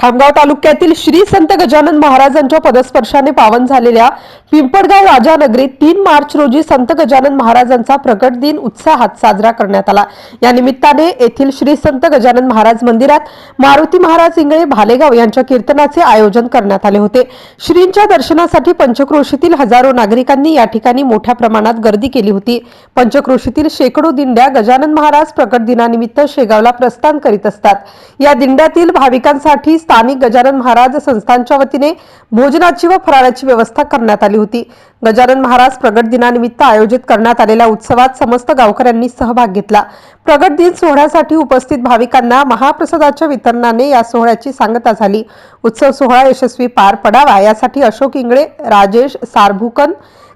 खामगाव तालुक्यातील श्री संत गजानन महाराजांच्या पदस्पर्शाने पावन झालेल्या पिंपळगाव राजानगरीत तीन मार्च रोजी संत गजानन महाराजांचा प्रकट दिन उत्साहात साजरा करण्यात आला. या निमित्ताने येथील श्री संत गजानन महाराज मंदिरात मारुती महाराज इंगळे भालेगाव यांच्या कीर्तनाचे आयोजन करण्यात आले होते. श्रींच्या दर्शनासाठी पंचक्रोशीतील हजारो नागरिकांनी या ठिकाणी मोठ्या प्रमाणात गर्दी केली होती. पंचक्रोशीतील शेकडो दिंड्या गजानन महाराज प्रकट दिनानिमित्त शेगावला प्रस्थान करीत असतात. या दिंड्यातील भाविकांसाठी स्थानिक गजानन महाराज संस्थांच्या वतीने भोजनाची व फराळाची व्यवस्था करण्यात आली होती. गजानन महाराज प्रगट दिनानिमित्त आयोजित करण्यात आलेल्या उत्सवात समस्त गावकऱ्यांनी सहभाग घेतला. प्रगट दिन सोहळ्यासाठी उपस्थित भाविकांना महाप्रसादाच्या वितरणाने या सोहळ्याची सांगता झाली. उत्सव सोहळा यशस्वी पार पडावा यासाठी अशोक इंगळे राजेश सारभुकन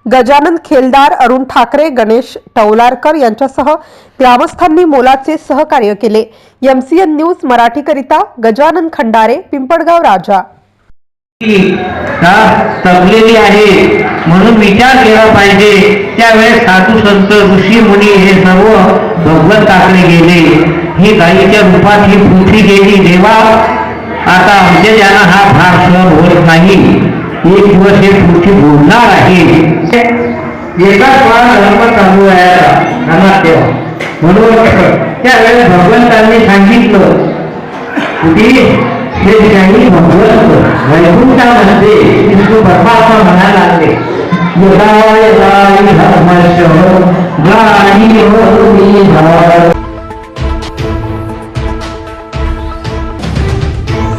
गजानन खेलदार अरुण ठाकरे गणेश टौलारकर यांच्यासह ग्रामस्थांनी मोलाचे सहकार्य केले. एमसीएन न्यूज मराठीकरिता गजानन खंडारे पिंपळगाव राजा. तपलेली आहे म्हणून विचार केला पाहिजे. त्यावेळेस साधू संत ऋषी मुनी हे सर्व भगवंताकडे गेले. ही गायीच्या रूपात ही पृथ्वी गेली. देवा आता आमच्या ज्यांना हा भार सहन होत नाही. एक दिवस हे पुढची बोलणार आहे एका वेळा धर्म चालू आहे ठेवा. म्हणून त्यावेळेस भगवंतांनी सांगितलं की हे काही भगवंत वैकुंठामध्ये विष्णू परमात्मा म्हणा लागले गाय गाय धर्मश गाई हो